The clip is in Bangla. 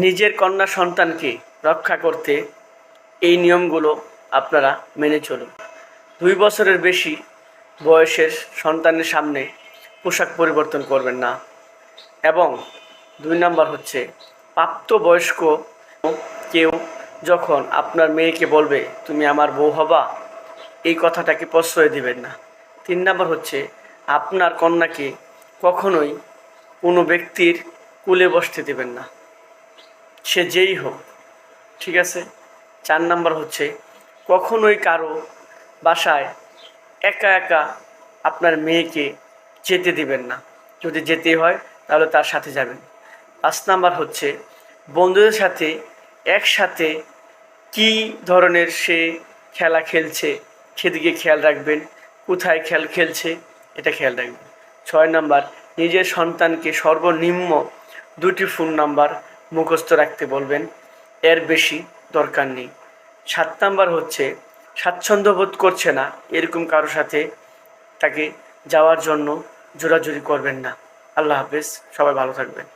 নিজের কন্যা সন্তানকে রক্ষা করতে এই নিয়মগুলো আপনারা মেনে চলুন। দুই বছরের বেশি বয়সের সন্তানের সামনে পোশাক পরিবর্তন করবেন না। এবং দুই নাম্বার হচ্ছে, প্রাপ্তবয়স্ক কেউ যখন আপনার মেয়েকে বলবে, তুমি আমার বউ হবা এই কথাটাকে প্রশ্রয় দিবেন না। তিন নাম্বার হচ্ছে, আপনার কন্যাকে কখনোই কোনো ব্যক্তির কুলে বসতে দেবেন না। সে যেই হোক, ঠিক আছে? চার নাম্বার হচ্ছে, কখনোই কারও বাসায় একা একা আপনার মেয়েকে যেতে দিবেন না। যদি যেতে হয়, তাহলে তার সাথে যাবেন। পাঁচ নাম্বার হচ্ছে, বন্ধুদের সাথে একসাথে কী ধরনের সে খেলা খেলছে, সেদিকে খেয়াল রাখবেন। কোথায় খেল খেলছে, এটা খেয়াল রাখবেন। ছয় নাম্বার, নিজের সন্তানকে সর্বনিম্ন দুটি ফোন নাম্বার মুখস্থ রাখতে বলবেন, এর বেশি দরকার নেই। সাত নাম্বার হচ্ছে, স্বাচ্ছন্দ্য বোধ করছে না, এরকম কারও সাথে তাকে যাওয়ার জন্য জোরাজুরি করবেন না। আল্লাহ হাফেজ, সবাই ভালো থাকবেন।